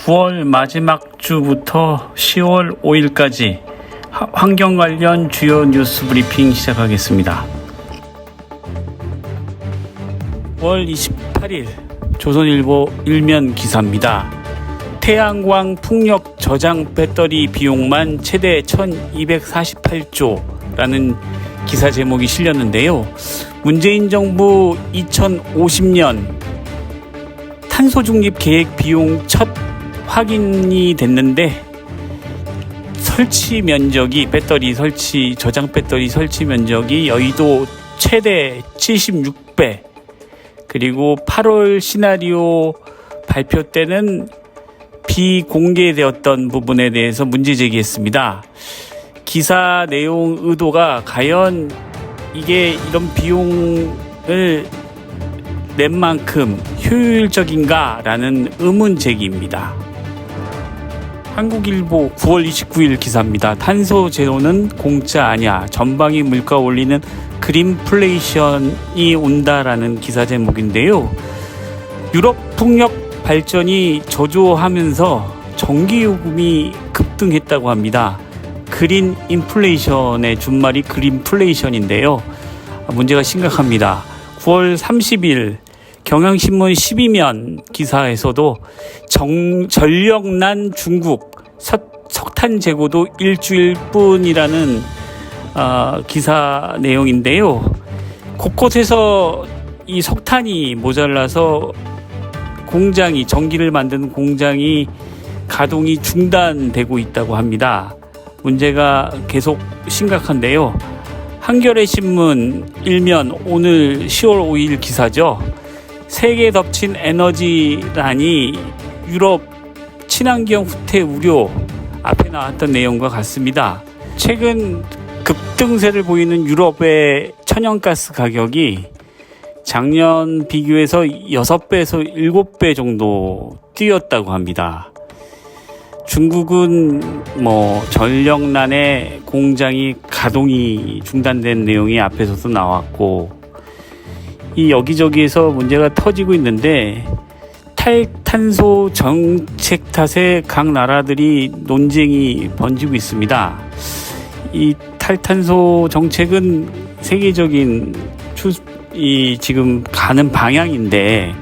9월 마지막 주부터 10월 5일까지 환경 관련 주요 뉴스 브리핑 시작하겠습니다. 9월 28일 조선일보 일면 기사입니다. 태양광 풍력 저장 배터리 비용만 최대 1248조라는 기사 제목이 실렸는데요. 문재인 정부 2050년 탄소 중립 계획 비용 첫 확인이 됐는데 설치 면적이 배터리 설치 저장 배터리 설치 면적이 여의도 최대 76배 그리고 8월 시나리오 발표 때는 비공개되었던 부분에 대해서 문제 제기했습니다. 기사 내용 의도가 과연 이게 이런 비용을 낸 만큼 효율적인가라는 의문 제기입니다. 한국일보 9월 29일 기사입니다. 탄소 제로는 공짜 아니야. 전방위 물가 올리는 그린플레이션이 온다라는 기사 제목인데요. 유럽 풍력 발전이 저조하면서 전기 요금이 급등했다고 합니다. 그린 인플레이션의 준말이 그린플레이션인데요. 문제가 심각합니다. 9월 30일 경향신문 12면 기사에서도 정, 전력난 중국 석, 석탄 재고도 일주일 뿐이라는 어, 기사 내용인데요. 곳곳에서 이 석탄이 모자라서 공장이 전기를 만드는 공장이 가동이 중단되고 있다고 합니다. 문제가 계속 심각한데요. 한겨레 신문 일면 오늘 10월 5일 기사죠. 세계 덮친 에너지란이 유럽 친환경 후퇴 우려 앞에 나왔던 내용과 같습니다. 최근 급등세를 보이는 유럽의 천연가스 가격이 작년 비교해서 6배에서 7배 정도 뛰었다고 합니다. 중국은 뭐 전력난에 공장이 가동이 중단된 내용이 앞에서도 나왔고 이 여기저기에서 문제가 터지고 있는데 탈탄소 정책 탓에 각 나라들이 논쟁이 번지고 있습니다. 이 탈탄소 정책은 세계적인 추, 이 지금 가는 방향인데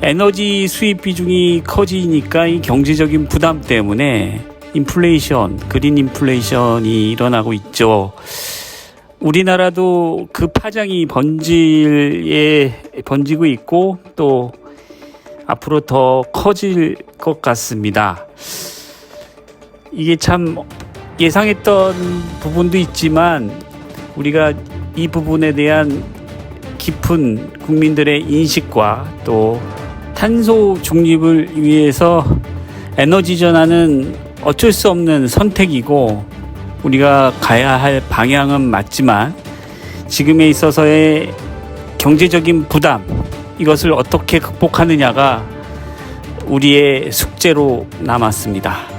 에너지 수입 비중이 커지니까 이 경제적인 부담 때문에 인플레이션, 그린 인플레이션이 일어나고 있죠. 우리나라도 그 파장이 번질에 번지고 있고 또 앞으로 더 커질 것 같습니다. 이게 참 예상했던 부분도 있지만 우리가 이 부분에 대한 깊은 국민들의 인식과 또 탄소 중립을 위해서 에너지 전환은 어쩔 수 없는 선택이고 우리가 가야 할 방향은 맞지만 지금에 있어서의 경제적인 부담 이것을 어떻게 극복하느냐가 우리의 숙제로 남았습니다.